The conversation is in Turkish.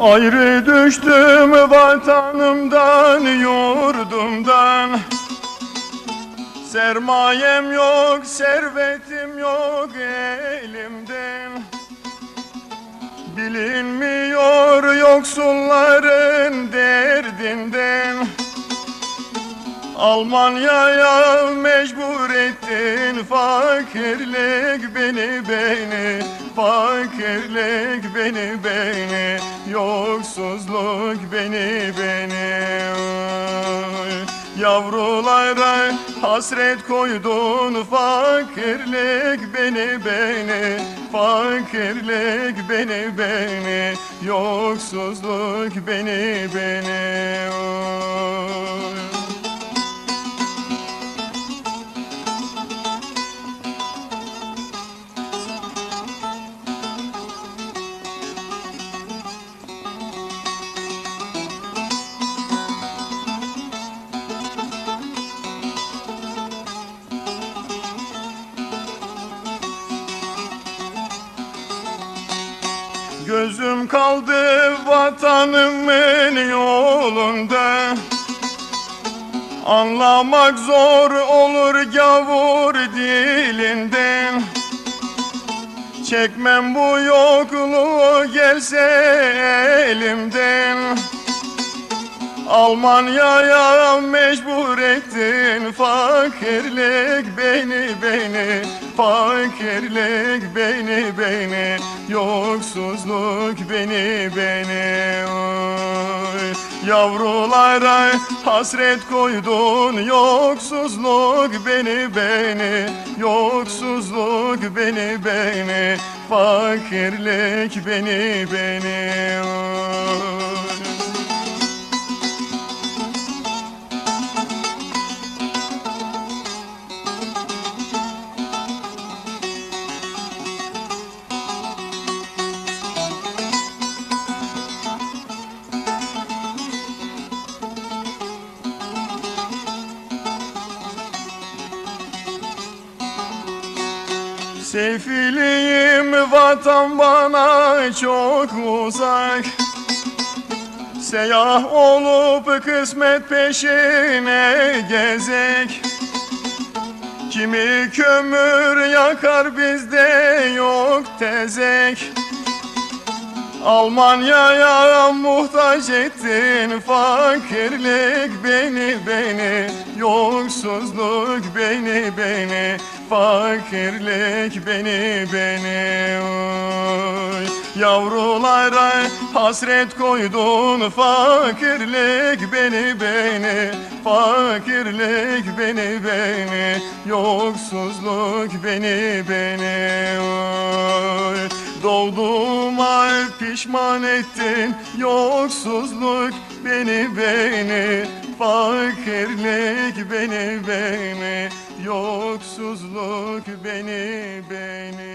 Ayrı düştüm vatanımdan, yurdumdan. Sermayem yok, servetim yok elimden. Bilinmiyor yoksulların derdinden. Almanya'ya mecbur ettin fakirlik beni beni Fakirlik beni beni Yoksuzluk beni beni. Yavrulara hasret koydun fakirlik beni beni. Fakirlik beni beni. Yoksuzluk beni beni Gözüm kaldı vatanımın yolunda. Anlamak zor olur gavur dilinden Çekmem bu yokluğu gelse elimden Almanya'ya mecbur ettin. Fakirlik beni beni. Fakirlik beni beni. Yoksuzluk beni beni. Oy. Yavrulara hasret koydun. Yoksuzluk beni beni. Yoksuzluk beni beni. Fakirlik beni beni. Oy. Sefiliyim vatan bana çok uzak. Seyah olup kısmet peşine gezek. Kimi kömür yakar bizde yok tezek. Almanya'ya muhtaç ettin fakirlik beni beni Yoksuzluk beni beni Fakirlik beni beni oy. Yavrulara hasret koydun fakirlik beni beni Fakirlik beni beni Yoksuzluk beni beni oy. Doğduğuma pişman ettin Yoksuzluk beni beni Fakirlik beni beni Yoksuzluk beni beni